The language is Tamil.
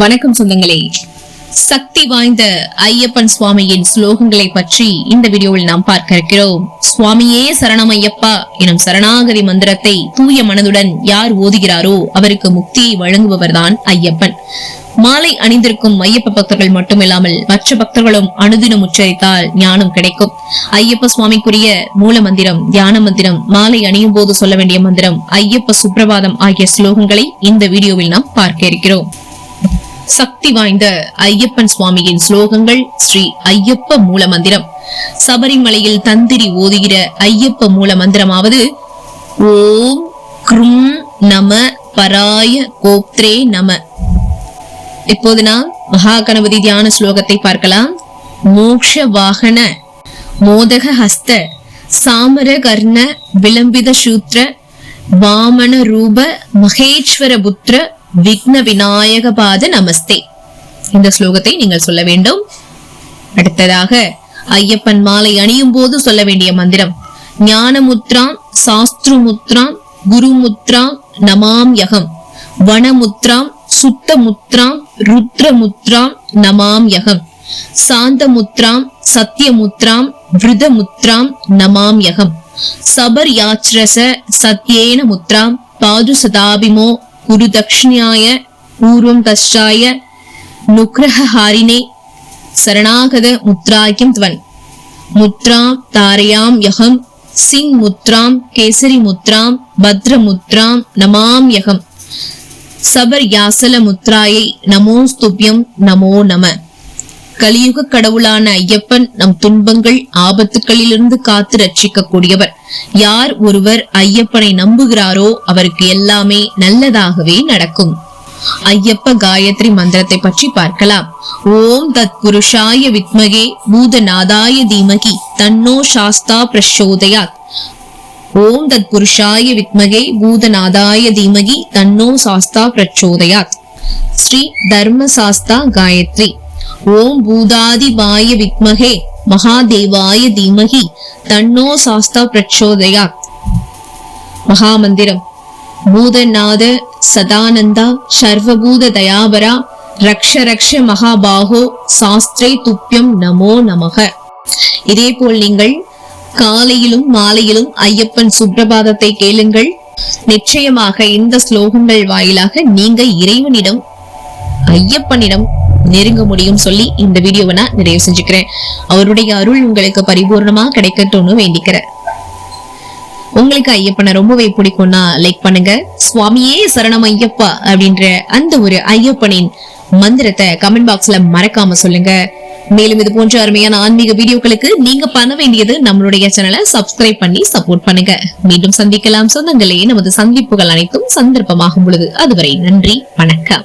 வணக்கம் சொந்தங்களே. சக்தி வாய்ந்த ஐயப்பன் சுவாமியின் ஸ்லோகங்களை பற்றி இந்த வீடியோவில் நாம் பார்க்க இருக்கிறோம். சுவாமியே சரணம் ஐயப்பா எனும் சரணாகதி மந்திரத்தை தூய மனதுடன் யார் ஓதுகிறாரோ அவருக்கு முக்தியை வழங்குபவர்தான் ஐயப்பன். மாலை அணிந்திருக்கும் ஐயப்ப பக்தர்கள் மட்டுமில்லாமல் மற்ற பக்தர்களும் அனுதினம் உச்சரித்தால் ஞானம் கிடைக்கும். ஐயப்ப சுவாமிக்குரிய மூல மந்திரம் தியான மந்திரம் மாலை அணியும் போது சொல்ல வேண்டிய மந்திரம் ஐயப்ப சுப்பிரபாதம் ஆகிய ஸ்லோகங்களை இந்த வீடியோவில் நாம் பார்க்க இருக்கிறோம். சக்தி வாய்ந்த ஐயப்பன் சுவாமியின் ஸ்லோகங்கள் ஸ்ரீ ஐயப்ப மூல மந்திரம் சபரிமலையில் தந்திரி ஓதுகிற ஐயப்ப மூல மந்திரமாவது ஓம் க்ரும் நம பராய கோப்திரே நம. இப்போது நாம் மகா கணபதி தியான ஸ்லோகத்தை பார்க்கலாம். மோக்ஷ வாகன மோதக ஹஸ்த சாமர கர்ண விளம்பித சூத்ர வாமன ரூப மகேஸ்வர புத்திர விக்ன விநாயக பாத நமஸ்தே. இந்த ஸ்லோகத்தை நீங்கள் சொல்ல வேண்டும். அடுத்ததாக ஐயப்பன் மாலை அணியும் போது சொல்ல வேண்டிய மந்திரம். ஞானமுத்ராம் சாஸ்திரமுத்ராம் குருமுத்ராம் நமாம் யகம். வனமுத்ராம் சுத்தமுத்ராம் ருத்ரமுத்ராம் நமாம் யகம். சாந்தமுத்ராம் சத்யமுத்ராம் விருதமுத்ராம் நமாம் யகம். சபர் யாச்ரச சத்யேன முத்ராம் பாது சதாபிமோ குரு தக்ஷ்ணியாய பூர்வம் தஷ்டாய நுக்ரஹாரினே சரணாகத முத்ராக்கியம் துவன். முத்ராம் தாரையாம் யகம் சிங் முத்ராம் கேசரி முத்ராம் பத்ர முத்ராம் நமாம் யகம். சபர் யாசல முத்ராயை நமோஸ்துபியம் நமோ நம. கலியுக கடவுளான ஐயப்பன் நம் துன்பங்கள் ஆபத்துக்களிலிருந்து காத்து ரட்சிக்க கூடியவர் யார் ஒருவர் ஐயப்பனை நம்புகிறாரோ அவருக்கு எல்லாமே நல்லதாகவே நடக்கும். ஐயப்ப காயத்ரி மந்திரத்தை பற்றி பார்க்கலாம். ஓம் தத் புருஷாய வித்மகே பூதநாதாய தீமகி தன்னோ சாஸ்தா பிரச்சோதயாத். ஓம் தத் புருஷாய வித்மகே பூதநாதாய தீமகி தன்னோ சாஸ்தா பிரச்சோதயாத். ஸ்ரீ தர்ம சாஸ்தா காயத்ரி. ஓம் பூதாதிபாய வித்மகே மகாதேவாய தீமகி தன்னோ சாஸ்தா பிரச்சோதயா. மகாமந்திரம். பூதநாத சதானந்தா சர்வபூத தயாபரா ரக்ஷ ரக்ஷ மகாபாகோ சாஸ்திரே துப்பியம் நமோ நமக. இதே போல் நீங்கள் காலையிலும் மாலையிலும் ஐயப்பன் சுப்பிரபாதத்தை கேளுங்கள். நிச்சயமாக இந்த ஸ்லோகங்கள் வாயிலாக நீங்க இறைவனிடம் ஐயப்பனிடம் நெருங்க முடியும் சொல்லி இந்த வீடியோவை நான் நிறைவு செஞ்சுக்கிறேன். அவருடைய அருள் உங்களுக்கு பரிபூர்ணமா கிடைக்கட்டும்னு வேண்டிக்கிறேன். உங்களுக்கு ஐயப்பனை ரொம்பவே பிடிக்கும்னா லைக் பண்ணுங்க. சுவாமியே சரணம் ஐயப்பா அப்படின்ற அந்த ஒரு ஐயப்பனின் மந்திரத்தை கமெண்ட் பாக்ஸ்ல மறக்காம சொல்லுங்க. மேலும் இது போன்ற அருமையான ஆன்மீக வீடியோக்களுக்கு நீங்க பண்ண வேண்டியது நம்மளுடைய சேனலை சப்ஸ்கிரைப் பண்ணி சப்போர்ட் பண்ணுங்க. மீண்டும் சந்திக்கலாம். சொந்தங்களே நமது சந்திப்புகள் அனைத்தும் சந்தர்ப்பமாகும் பொழுது. அதுவரை நன்றி வணக்கம்.